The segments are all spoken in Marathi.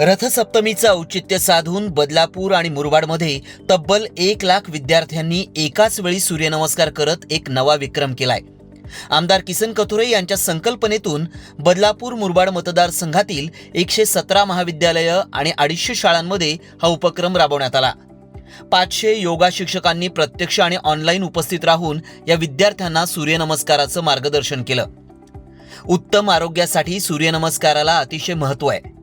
रथसप्तमीचं औचित्य साधून बदलापूर आणि मुरबाडमध्ये तब्बल एक लाख विद्यार्थ्यांनी एकाच वेळी सूर्यनमस्कार करत एक नवा विक्रम केलाय. आमदार किसन कथोरे यांच्या संकल्पनेतून बदलापूर मुरबाड मतदारसंघातील एकशे सतरा महाविद्यालयं आणि अडीचशे शाळांमध्ये हा उपक्रम राबवण्यात आला. पाचशे योगा शिक्षकांनी प्रत्यक्ष आणि ऑनलाईन उपस्थित राहून या विद्यार्थ्यांना सूर्यनमस्काराचं मार्गदर्शन केलं. उत्तम आरोग्यासाठी सूर्यनमस्काराला अतिशय महत्त्व आहे.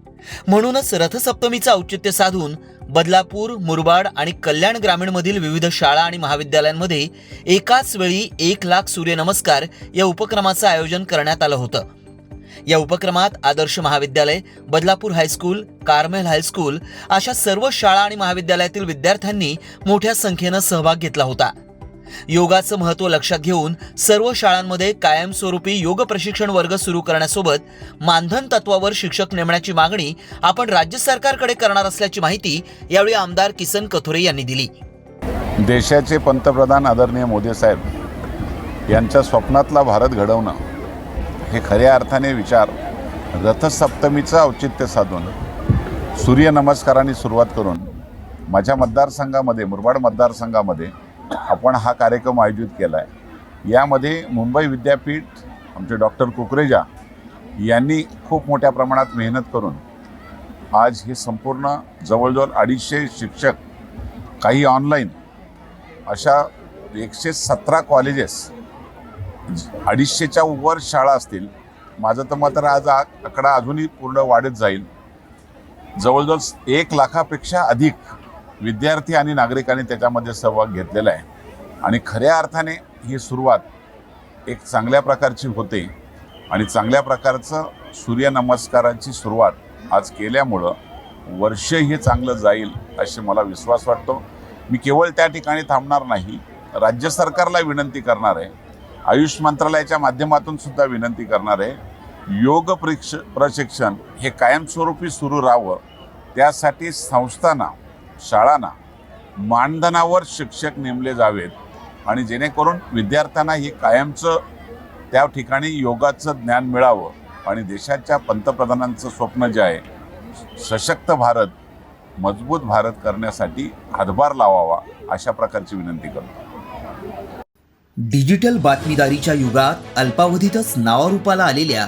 म्हणूनच रथसप्तमीचं औचित्य साधून बदलापूर मुरबाड आणि कल्याण ग्रामीणमधील विविध शाळा आणि महाविद्यालयांमध्ये एकाच वेळी एक लाख सूर्यनमस्कार या उपक्रमाचं आयोजन करण्यात आलं होतं. या उपक्रमात आदर्श महाविद्यालय बदलापूर हायस्कूल कार्मेल हायस्कूल अशा सर्व शाळा आणि महाविद्यालयातील विद्यार्थ्यांनी मोठ्या संख्येनं सहभाग घेतला होता. योगाचं महत्त्व लक्षात घेऊन सर्व शाळांमध्ये कायमस्वरूपी योग प्रशिक्षण वर्ग सुरू करण्यासोबत मानधन तत्वावर शिक्षक नेमण्याची मागणी आपण राज्य सरकारकडे करणार असल्याची माहिती यावेळी आमदार किसन कथोरे यांनी दिली. देशाचे पंतप्रधान आदरणीय मोदी साहेब यांच्या स्वप्नातला भारत घडवणं हे खऱ्या अर्थाने विचार रथसप्तमीचं औचित्य साधून सूर्यनमस्कारांनी सुरुवात करून माझ्या मतदारसंघामध्ये मुरबाड मतदारसंघामध्ये आपण हा कार्यक्रम आयोजित केला आहे यामध्ये मुंबई विद्यापीठ आमचे डॉक्टर कुकरेजा यांनी खूप मोठ्या प्रमाणात मेहनत करून आज हे संपूर्ण जवळजवळ अडीचशे शिक्षक काही ऑनलाईन अशा एकशे सतरा कॉलेजेस अडीचशेच्या वर शाळा असतील. माझं तर मात्र आज आ आकडा अजूनही पूर्ण वाढत जाईल. जवळजवळ एक लाखापेक्षा अधिक विद्यार्थी आणि नागरिकांनी त्याच्यामध्ये सहभाग घेतलेला आहे. आणि खऱ्या अर्थाने ही सुरुवात एक चांगल्या प्रकारची होते आणि चांगल्या प्रकारचं सूर्यनमस्काराची सुरुवात आज केल्यामुळं वर्ष हे चांगलं जाईल असे मला विश्वास वाटतो. मी केवळ त्या ठिकाणी थांबणार नाही राज्य सरकारला विनंती करणार आहे आयुष मंत्रालयाच्या माध्यमातून सुद्धा विनंती करणार आहे योग प्रक्ष प्रशिक्षण हे कायमस्वरूपी सुरू राहावं त्यासाठी संस्थांना शाळांना मानधनावर शिक्षक नेमले जावेत आणि जेणेकरून विद्यार्थ्यांना हे कायमचं त्या ठिकाणी योगाचं ज्ञान मिळावं आणि देशाच्या पंतप्रधानांचं स्वप्न जे आहे सशक्त भारत मजबूत भारत करण्यासाठी हातभार लावावा अशा प्रकारची विनंती करतो. डिजिटल बातमीदारीच्या युगात अल्पावधीतच नावारूपाला आलेल्या